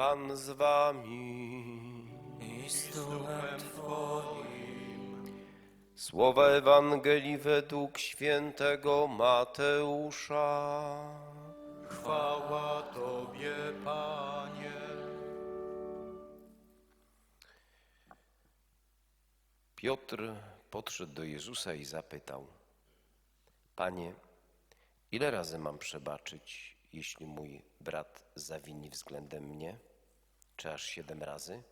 Pan z wami. i z duchem Twoim. Słowa Ewangelii według świętego Mateusza. Chwała Tobie, Panie. Piotr podszedł do Jezusa i zapytał: Panie, ile razy mam przebaczyć, jeśli mój brat zawini względem mnie? Czy aż siedem razy?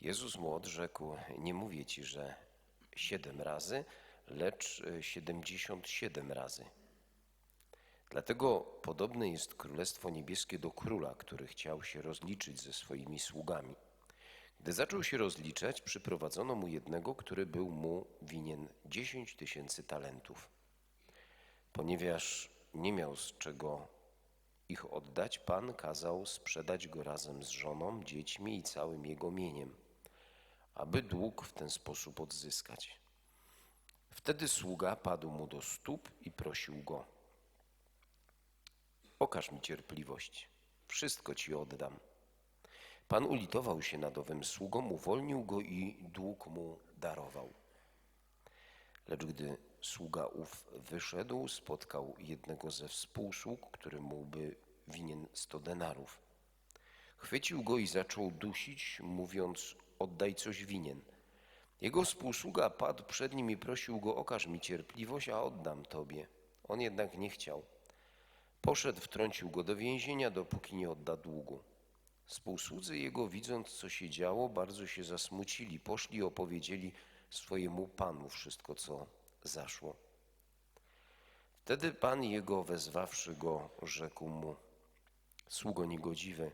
Jezus mu odrzekł: Nie mówię ci, że siedem razy, lecz e, siedemdziesiąt siedem razy. Dlatego podobne jest Królestwo Niebieskie do króla, który chciał się rozliczyć ze swoimi sługami. Gdy zaczął się rozliczać, przyprowadzono mu jednego, który był mu winien dziesięć tysięcy talentów. Ponieważ nie miał z czego ich oddać, Pan kazał sprzedać go razem z żoną, dziećmi i całym jego mieniem, aby dług w ten sposób odzyskać. Wtedy sługa padł mu do stóp i prosił go: Okaż mi cierpliwość, wszystko ci oddam. Pan ulitował się nad owym sługą, uwolnił go i dług mu darował. Lecz gdy sługa ów wyszedł, spotkał jednego ze współsług, który mu by winien sto denarów. Chwycił go i zaczął dusić, mówiąc: Oddaj coś winien. Jego współsługa padł przed nim i prosił go: Okaż mi cierpliwość, a oddam tobie. On jednak nie chciał. Poszedł, wtrącił go do więzienia, dopóki nie odda długu. Współsłudzy jego, widząc co się działo, bardzo się zasmucili. Poszli i opowiedzieli swojemu panu wszystko, co zaszło. Wtedy pan jego, wezwawszy go, rzekł mu: Sługo niegodziwy,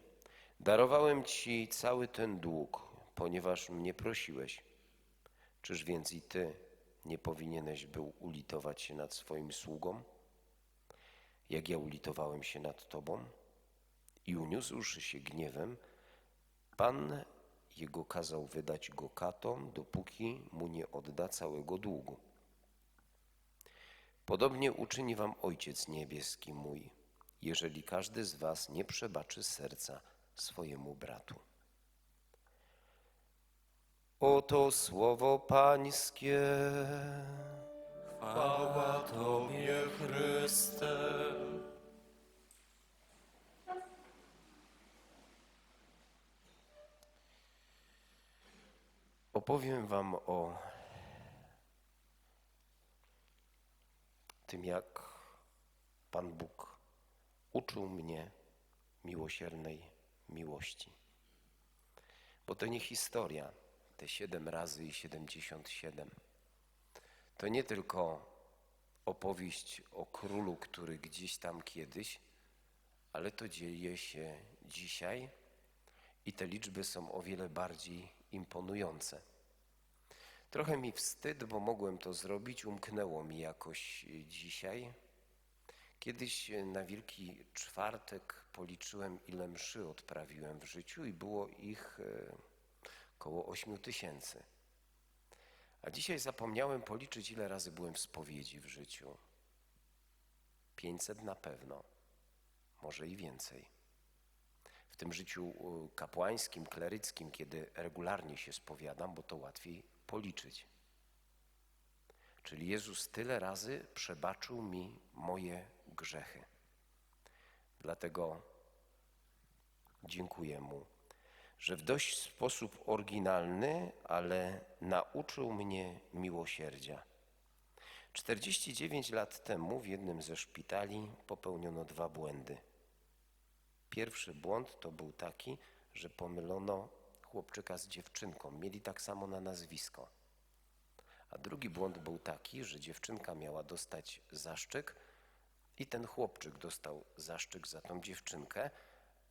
darowałem ci cały ten dług, ponieważ mnie prosiłeś. Czyż więc i ty nie powinieneś był ulitować się nad swoim sługą, jak ja ulitowałem się nad tobą? I uniósłszy się gniewem, Pan jego kazał wydać go katom, dopóki mu nie odda całego długu. Podobnie uczyni wam Ojciec Niebieski mój, jeżeli każdy z was nie przebaczy serca swojemu bratu. Oto słowo Pańskie. Chwała Tobie, Chryste. Opowiem Wam o tym, jak Pan Bóg uczył mnie miłosiernej miłości. Bo to nie historia, te siedem razy i siedemdziesiąt siedem. To nie tylko opowieść o królu, który gdzieś tam kiedyś, ale to dzieje się dzisiaj i te liczby są o wiele bardziej imponujące. Trochę mi wstyd, bo mogłem to zrobić, umknęło mi jakoś dzisiaj. Kiedyś na Wielki Czwartek policzyłem, ile mszy odprawiłem w życiu i było ich e, około ośmiu tysięcy. A dzisiaj zapomniałem policzyć, ile razy byłem w spowiedzi w życiu. 500 na pewno, może i więcej. W tym życiu y, kapłańskim, kleryckim, kiedy regularnie się spowiadam, bo to łatwiej policzyć. Czyli Jezus tyle razy przebaczył mi moje grzechy. Dlatego dziękuję Mu, że w dość sposób oryginalny, ale nauczył mnie miłosierdzia. 49 lat temu w jednym ze szpitali popełniono dwa błędy. Pierwszy błąd to był taki, że pomylono chłopczyka z dziewczynką. Mieli tak samo na nazwisko. A drugi błąd był taki, że dziewczynka miała dostać zaszczyk i ten chłopczyk dostał zaszczyk za tą dziewczynkę,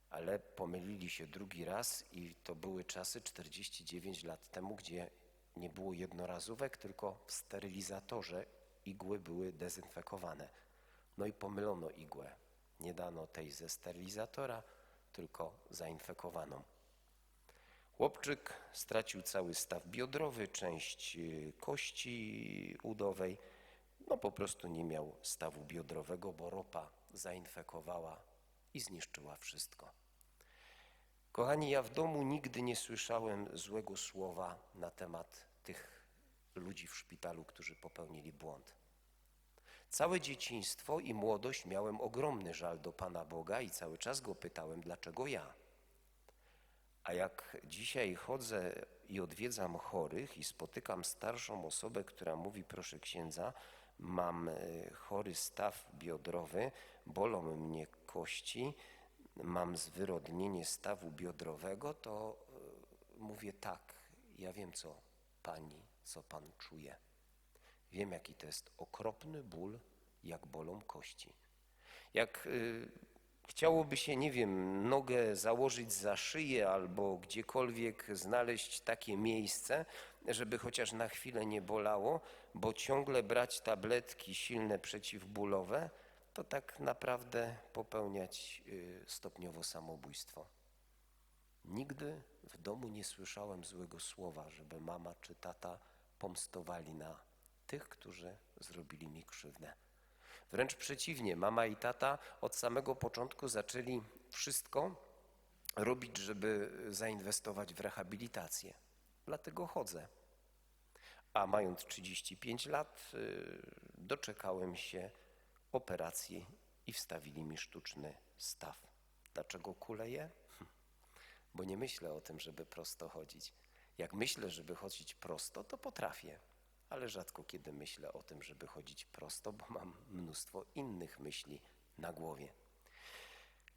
ale pomylili się drugi raz i to były czasy 49 lat temu, gdzie nie było jednorazówek, tylko w sterylizatorze igły były dezynfekowane. No i pomylono igłę. Nie dano tej ze sterylizatora, tylko zainfekowaną. Chłopczyk stracił cały staw biodrowy, część y, kości udowej. No po prostu nie miał stawu biodrowego, bo ropa zainfekowała i zniszczyła wszystko. Kochani, ja w domu nigdy nie słyszałem złego słowa na temat tych ludzi w szpitalu, którzy popełnili błąd. Całe dzieciństwo i młodość miałem ogromny żal do Pana Boga i cały czas go pytałem, dlaczego ja. A jak dzisiaj chodzę i odwiedzam chorych i spotykam starszą osobę, która mówi, proszę księdza, mam e, chory staw biodrowy, bolą mnie kości, mam zwyrodnienie stawu biodrowego, to e, mówię tak, ja wiem co pani, co pan czuje. Wiem, jaki to jest okropny ból, jak bolą kości. Jak y, chciałoby się, nie wiem, nogę założyć za szyję albo gdziekolwiek znaleźć takie miejsce, żeby chociaż na chwilę nie bolało, bo ciągle brać tabletki silne przeciwbólowe, to tak naprawdę popełniać y, stopniowo samobójstwo. Nigdy w domu nie słyszałem złego słowa, żeby mama czy tata pomstowali na tych, którzy zrobili mi krzywdę. Wręcz przeciwnie, mama i tata od samego początku zaczęli wszystko robić, żeby zainwestować w rehabilitację. Dlatego chodzę. A mając 35 lat, y, doczekałem się operacji i wstawili mi sztuczny staw. Dlaczego kuleję? bo nie myślę o tym, żeby prosto chodzić. Jak myślę, żeby chodzić prosto, to potrafię, ale rzadko kiedy myślę o tym, żeby chodzić prosto, bo mam mnóstwo innych myśli na głowie.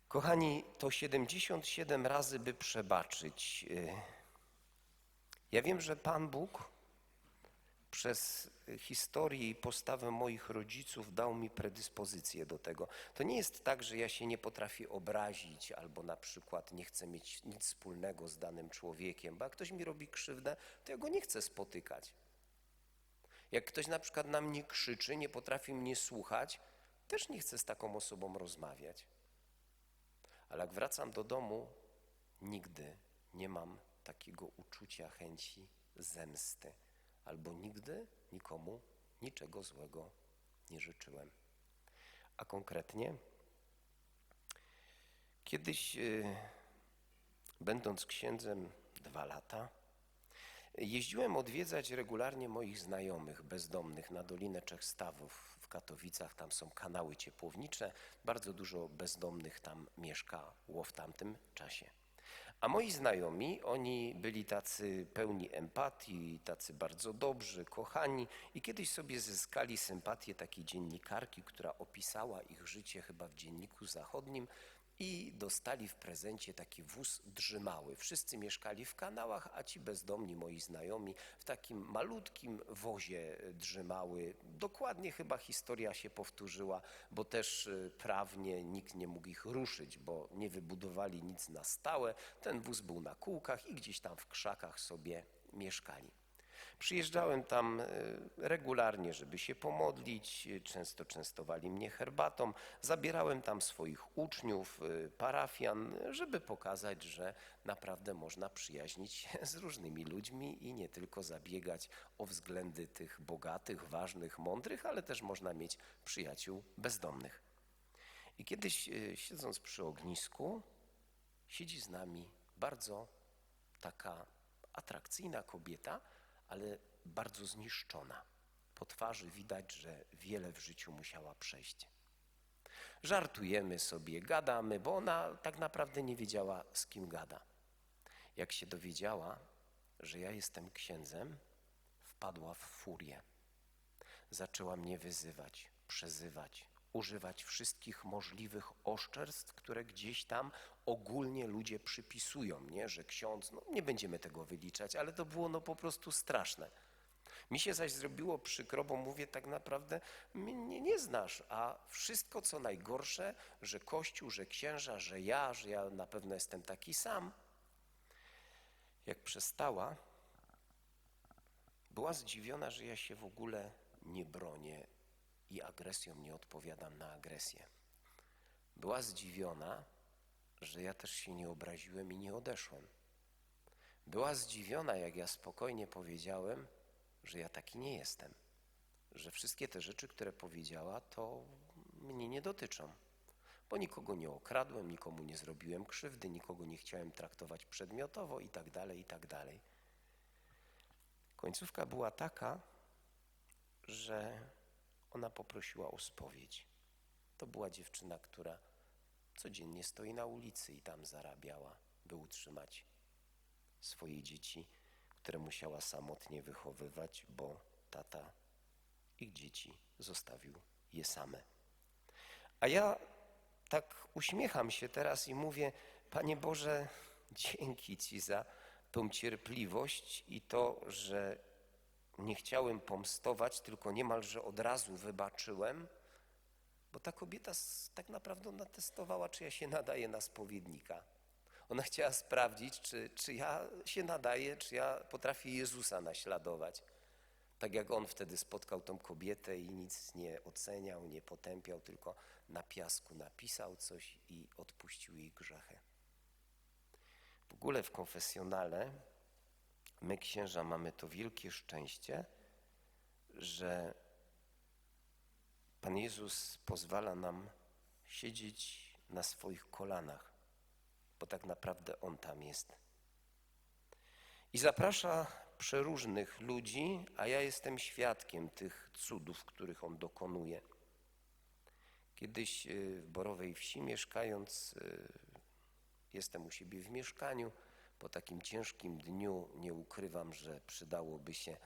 Kochani, to 77 razy, by przebaczyć. Y, Ja wiem, że Pan Bóg przez historię i postawę moich rodziców dał mi predyspozycję do tego. To nie jest tak, że ja się nie potrafię obrazić albo na przykład nie chcę mieć nic wspólnego z danym człowiekiem, bo jak ktoś mi robi krzywdę, to ja go nie chcę spotykać. Jak ktoś na przykład na mnie krzyczy, nie potrafi mnie słuchać, też nie chcę z taką osobą rozmawiać. Ale jak wracam do domu, nigdy nie mam takiego uczucia chęci zemsty albo nigdy nikomu niczego złego nie życzyłem. A konkretnie, kiedyś, y, będąc księdzem dwa lata, jeździłem odwiedzać regularnie moich znajomych bezdomnych na Dolinę Trzech Stawów w Katowicach. Tam są kanały ciepłownicze, bardzo dużo bezdomnych tam mieszkało w tamtym czasie. A moi znajomi, oni byli tacy pełni empatii, tacy bardzo dobrzy, kochani i kiedyś sobie zyskali sympatię takiej dziennikarki, która opisała ich życie chyba w Dzienniku Zachodnim i dostali w prezencie taki wóz drzymały. Wszyscy mieszkali w kanałach, a ci bezdomni moi znajomi w takim malutkim wozie drzymały. Dokładnie chyba historia się powtórzyła, bo też y, prawnie nikt nie mógł ich ruszyć, bo nie wybudowali nic na stałe. Ten wóz był na kółkach i gdzieś tam w krzakach sobie mieszkali. Przyjeżdżałem tam e, regularnie, żeby się pomodlić, e, często częstowali mnie herbatą, zabierałem tam swoich uczniów, e, parafian, żeby pokazać, że naprawdę można przyjaźnić się z różnymi ludźmi i nie tylko zabiegać o względy tych bogatych, ważnych, mądrych, ale też można mieć przyjaciół bezdomnych. I kiedyś siedząc przy ognisku, siedzi z nami bardzo taka atrakcyjna kobieta, ale bardzo zniszczona. Po twarzy widać, że wiele w życiu musiała przejść. Żartujemy sobie, gadamy, bo ona tak naprawdę nie wiedziała, z kim gada. Jak się dowiedziała, że ja jestem księdzem, wpadła w furię. Zaczęła mnie wyzywać, przezywać, używać wszystkich możliwych oszczerstw, które gdzieś tam ogólnie ludzie przypisują, nie? że ksiądz, no nie będziemy tego wyliczać, ale to było no po prostu straszne. Mi się zaś zrobiło przykro, bo mówię tak naprawdę, mnie nie znasz, a wszystko co najgorsze, że Kościół, że księża, że ja, że ja na pewno jestem taki sam. Jak przestała, była zdziwiona, że ja się w ogóle nie bronię i agresją nie odpowiadam na agresję. Była zdziwiona, że ja też się nie obraziłem i nie odeszłem. Była zdziwiona, jak ja spokojnie powiedziałem, że ja taki nie jestem, że wszystkie te rzeczy, które powiedziała, to mnie nie dotyczą. bo nikogo nie okradłem, nikomu nie zrobiłem krzywdy, nikogo nie chciałem traktować przedmiotowo i tak dalej, i tak dalej. Końcówka była taka, że ona poprosiła o spowiedź. To była dziewczyna, która codziennie stoi na ulicy i tam zarabiała, by utrzymać swoje dzieci, które musiała samotnie wychowywać, bo tata ich dzieci zostawił je same. A ja tak uśmiecham się teraz i mówię: Panie Boże, dzięki Ci za tą cierpliwość i to, że nie chciałem pomstować, tylko niemalże od razu wybaczyłem, bo ta kobieta tak naprawdę ona testowała, czy ja się nadaję na spowiednika. Ona chciała sprawdzić, czy, czy ja się nadaję, czy ja potrafię Jezusa naśladować. Tak jak on wtedy spotkał tą kobietę i nic nie oceniał, nie potępiał, tylko na piasku napisał coś i odpuścił jej grzechy. W ogóle w konfesjonale my księża mamy to wielkie szczęście, że Pan Jezus pozwala nam siedzieć na swoich kolanach, bo tak naprawdę On tam jest. I zaprasza przeróżnych ludzi, a ja jestem świadkiem tych cudów, których On dokonuje. Kiedyś y, w Borowej Wsi mieszkając, y, jestem u siebie w mieszkaniu. Po takim ciężkim dniu nie ukrywam, że przydałoby się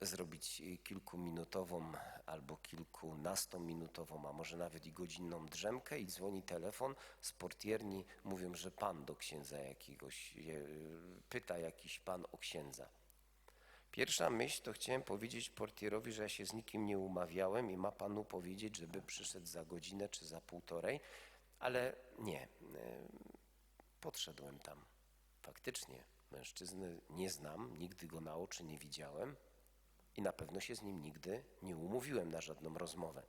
zrobić y, kilkuminutową albo kilkunastominutową, a może nawet i godzinną drzemkę i dzwoni telefon z portierni, mówią, że pan do księdza jakiegoś, je- pyta jakiś pan o księdza. Pierwsza myśl to chciałem powiedzieć portierowi, że ja się z nikim nie umawiałem i ma panu powiedzieć, żeby przyszedł za godzinę czy za półtorej, ale nie. y, Podszedłem tam. Faktycznie mężczyzny nie znam, nigdy go na oczy nie widziałem i na pewno się z nim nigdy nie umówiłem na żadną rozmowę.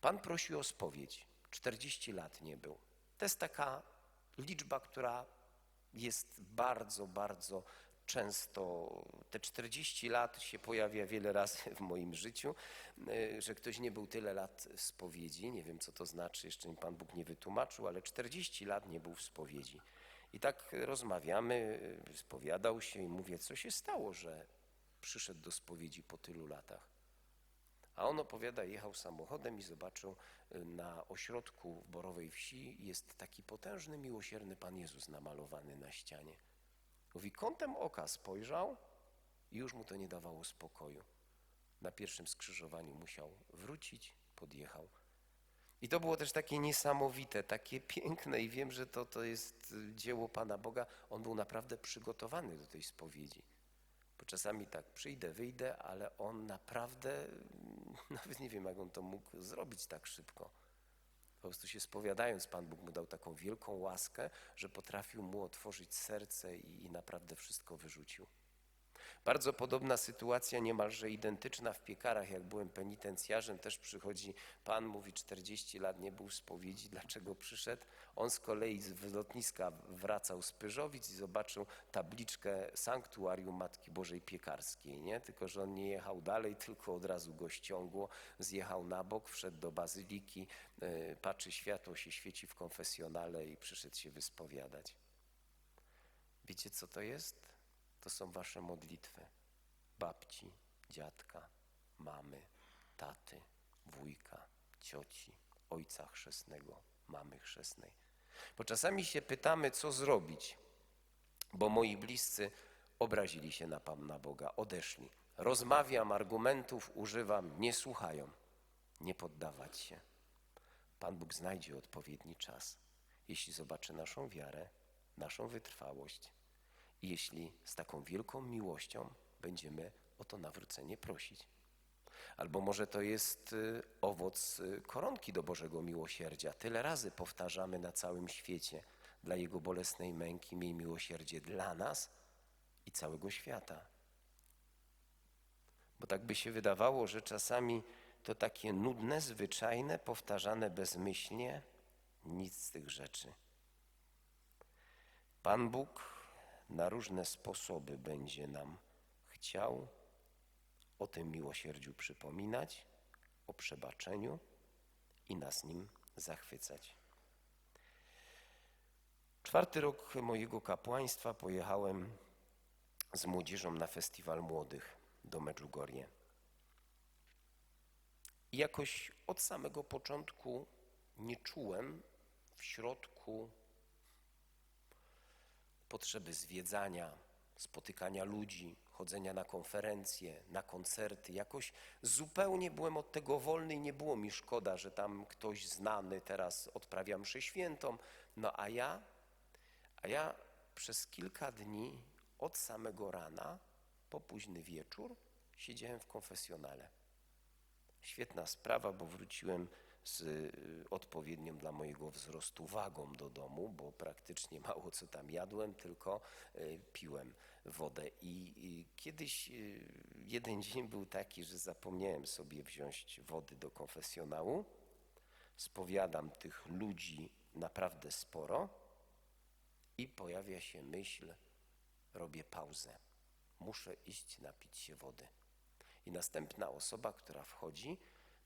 Pan prosi o spowiedź. 40 lat nie był. To jest taka liczba, która jest bardzo, bardzo często. Te 40 lat się pojawia wiele razy w moim życiu, y, że ktoś nie był tyle lat w spowiedzi. Nie wiem, co to znaczy, jeszcze mi Pan Bóg nie wytłumaczył, ale 40 lat nie był w spowiedzi. I tak rozmawiamy, spowiadał się i mówię, co się stało, że przyszedł do spowiedzi po tylu latach. A on opowiada, jechał samochodem i zobaczył y, na ośrodku w Borowej Wsi jest taki potężny, miłosierny Pan Jezus namalowany na ścianie. Mówi, kątem oka spojrzał i już mu to nie dawało spokoju. Na pierwszym skrzyżowaniu musiał wrócić, podjechał. I to było też takie niesamowite, takie piękne i wiem, że to, to jest y, dzieło Pana Boga. On był naprawdę przygotowany do tej spowiedzi. Bo czasami tak przyjdę, wyjdę, ale on naprawdę, nawet nie wiem, jak on to mógł zrobić tak szybko. Po prostu się spowiadając, Pan Bóg mu dał taką wielką łaskę, że potrafił mu otworzyć serce i, i naprawdę wszystko wyrzucił. Bardzo podobna sytuacja, niemalże identyczna w piekarach, jak byłem penitencjarzem, też przychodzi pan, mówi 40 lat nie był w spowiedzi, dlaczego przyszedł? On z kolei z lotniska wracał z Pyżowic i zobaczył tabliczkę Sanktuarium Matki Bożej Piekarskiej, nie? Tylko, że on nie jechał dalej, tylko od razu go ściągło, zjechał na bok, wszedł do bazyliki, yy, patrzy, światło się świeci w konfesjonale i przyszedł się wyspowiadać. Wiecie, co to jest? To są wasze modlitwy. Babci, dziadka, mamy, taty, wujka, cioci, ojca chrzestnego, mamy chrzestnej. Bo czasami się pytamy, co zrobić, bo moi bliscy obrazili się na Pana Boga, odeszli. Rozmawiam, argumentów używam, nie słuchają. Nie poddawać się. Pan Bóg znajdzie odpowiedni czas, jeśli zobaczy naszą wiarę, naszą wytrwałość jeśli z taką wielką miłością będziemy o to nawrócenie prosić. Albo może to jest y, owoc y, koronki do Bożego miłosierdzia. Tyle razy powtarzamy na całym świecie dla Jego bolesnej męki miej miłosierdzie dla nas i całego świata. Bo tak by się wydawało, że czasami to takie nudne, zwyczajne, powtarzane bezmyślnie, nic z tych rzeczy. Pan Bóg na różne sposoby będzie nam chciał o tym miłosierdziu przypominać, o przebaczeniu i nas nim zachwycać. Czwarty rok mojego kapłaństwa pojechałem z młodzieżą na festiwal młodych do Medjugorje. I jakoś od samego początku nie czułem w środku potrzeby zwiedzania, spotykania ludzi, chodzenia na konferencje, na koncerty. Jakoś zupełnie byłem od tego wolny i nie było mi szkoda, że tam ktoś znany teraz odprawia mszę świętą. No a ja, a ja przez kilka dni od samego rana po późny wieczór siedziałem w konfesjonale. Świetna sprawa, bo wróciłem z y, odpowiednią dla mojego wzrostu wagą do domu, bo praktycznie mało co tam jadłem, tylko y, piłem wodę. I kiedyś y, jeden dzień był taki, że zapomniałem sobie wziąć wody do konfesjonału. Spowiadam tych ludzi naprawdę sporo i pojawia się myśl, robię pauzę. Muszę iść napić się wody. I następna osoba, która wchodzi,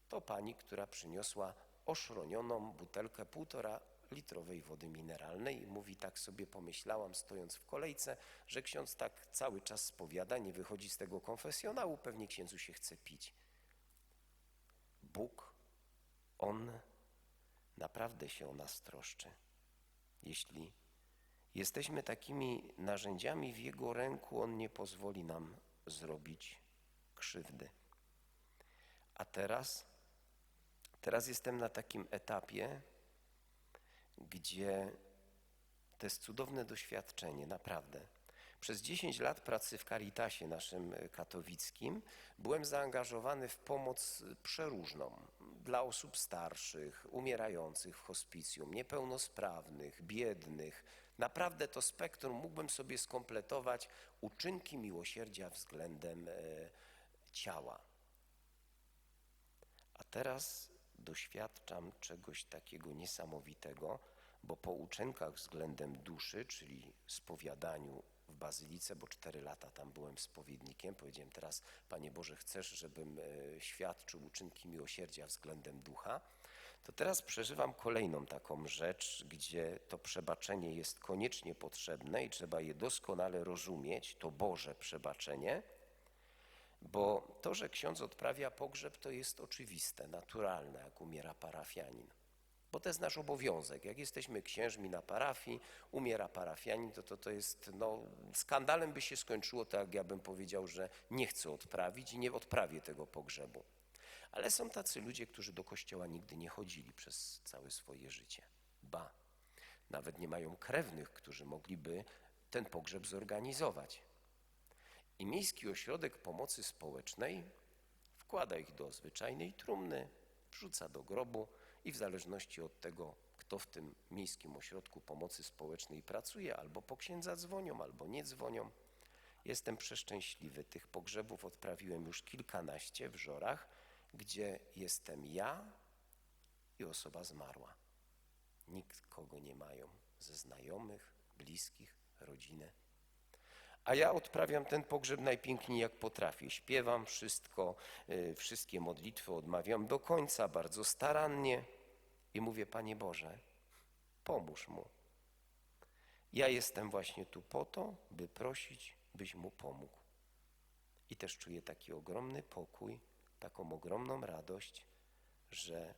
to pani, która przyniosła oszronioną butelkę półtora litrowej wody mineralnej i mówi, tak sobie pomyślałam, stojąc w kolejce, że ksiądz tak cały czas spowiada, nie wychodzi z tego konfesjonału, pewnie księdzu się chce pić. Bóg, On naprawdę się o nas troszczy. Jeśli jesteśmy takimi narzędziami w Jego ręku, On nie pozwoli nam zrobić krzywdy. A teraz, teraz jestem na takim etapie, gdzie to jest cudowne doświadczenie, naprawdę. Przez 10 lat pracy w Caritasie naszym e, katowickim byłem zaangażowany w pomoc przeróżną dla osób starszych, umierających w hospicjum, niepełnosprawnych, biednych. Naprawdę to spektrum mógłbym sobie skompletować uczynki miłosierdzia względem e, ciała. A teraz doświadczam czegoś takiego niesamowitego, bo po uczynkach względem duszy, czyli spowiadaniu w bazylice, bo cztery lata tam byłem spowiednikiem, powiedziałem teraz, Panie Boże, chcesz, żebym e, świadczył uczynki miłosierdzia względem ducha, to teraz przeżywam kolejną taką rzecz, gdzie to przebaczenie jest koniecznie potrzebne i trzeba je doskonale rozumieć, to Boże przebaczenie, bo to, że ksiądz odprawia pogrzeb, to jest oczywiste, naturalne, jak umiera parafianin. Bo to jest nasz obowiązek. Jak jesteśmy księżmi na parafii, umiera parafianin, to to, to jest, no, skandalem by się skończyło, tak ja bym powiedział, że nie chcę odprawić i nie odprawię tego pogrzebu. Ale są tacy ludzie, którzy do kościoła nigdy nie chodzili przez całe swoje życie. Ba, nawet nie mają krewnych, którzy mogliby ten pogrzeb zorganizować. I Miejski Ośrodek Pomocy Społecznej wkłada ich do zwyczajnej trumny, wrzuca do grobu i w zależności od tego, kto w tym Miejskim Ośrodku Pomocy Społecznej pracuje, albo po księdza dzwonią, albo nie dzwonią. Jestem przeszczęśliwy. Tych pogrzebów odprawiłem już kilkanaście w Żorach, gdzie jestem ja i osoba zmarła. Nikt kogo nie mają ze znajomych, bliskich, rodziny. A ja odprawiam ten pogrzeb najpiękniej jak potrafię. Śpiewam wszystko, y, wszystkie modlitwy odmawiam do końca, bardzo starannie i mówię, Panie Boże, pomóż mu. Ja jestem właśnie tu po to, by prosić, byś mu pomógł. I też czuję taki ogromny pokój, taką ogromną radość, że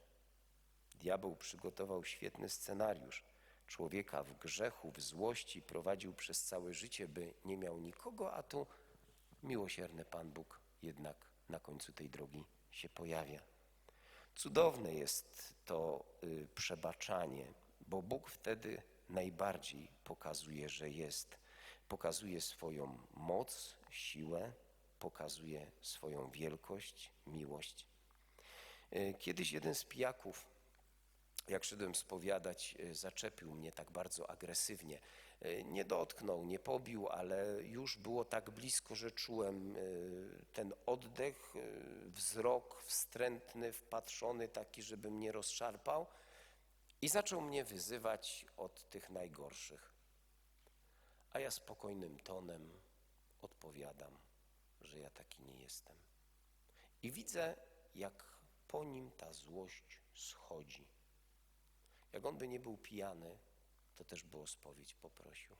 diabeł przygotował świetny scenariusz człowieka w grzechu, w złości prowadził przez całe życie, by nie miał nikogo, a tu miłosierny Pan Bóg jednak na końcu tej drogi się pojawia. Cudowne jest to y, przebaczanie, bo Bóg wtedy najbardziej pokazuje, że jest. Pokazuje swoją moc, siłę, pokazuje swoją wielkość, miłość. Y, Kiedyś jeden z pijaków jak szedłem spowiadać, e, zaczepił mnie tak bardzo agresywnie. E, Nie dotknął, nie pobił, ale już było tak blisko, że czułem e, ten oddech, wzrok wstrętny, wpatrzony, taki, żeby mnie rozszarpał. I zaczął mnie wyzywać od tych najgorszych. A ja spokojnym tonem odpowiadam, że ja taki nie jestem. I widzę, jak po nim ta złość schodzi Jak on by nie był pijany, to też by o spowiedź poprosił.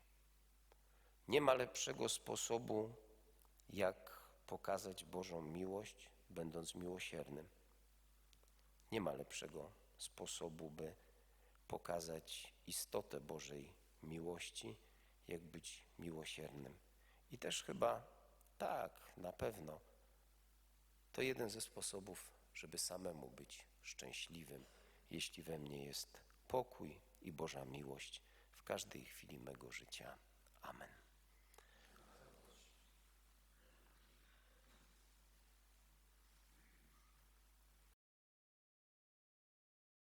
Nie ma lepszego sposobu, jak pokazać Bożą miłość, będąc miłosiernym. Nie ma lepszego sposobu, by pokazać istotę Bożej miłości, jak być miłosiernym. I też chyba tak, na pewno, to jeden ze sposobów, żeby samemu być szczęśliwym, jeśli we mnie jest pokój i Boża miłość w każdej chwili mego życia. Amen.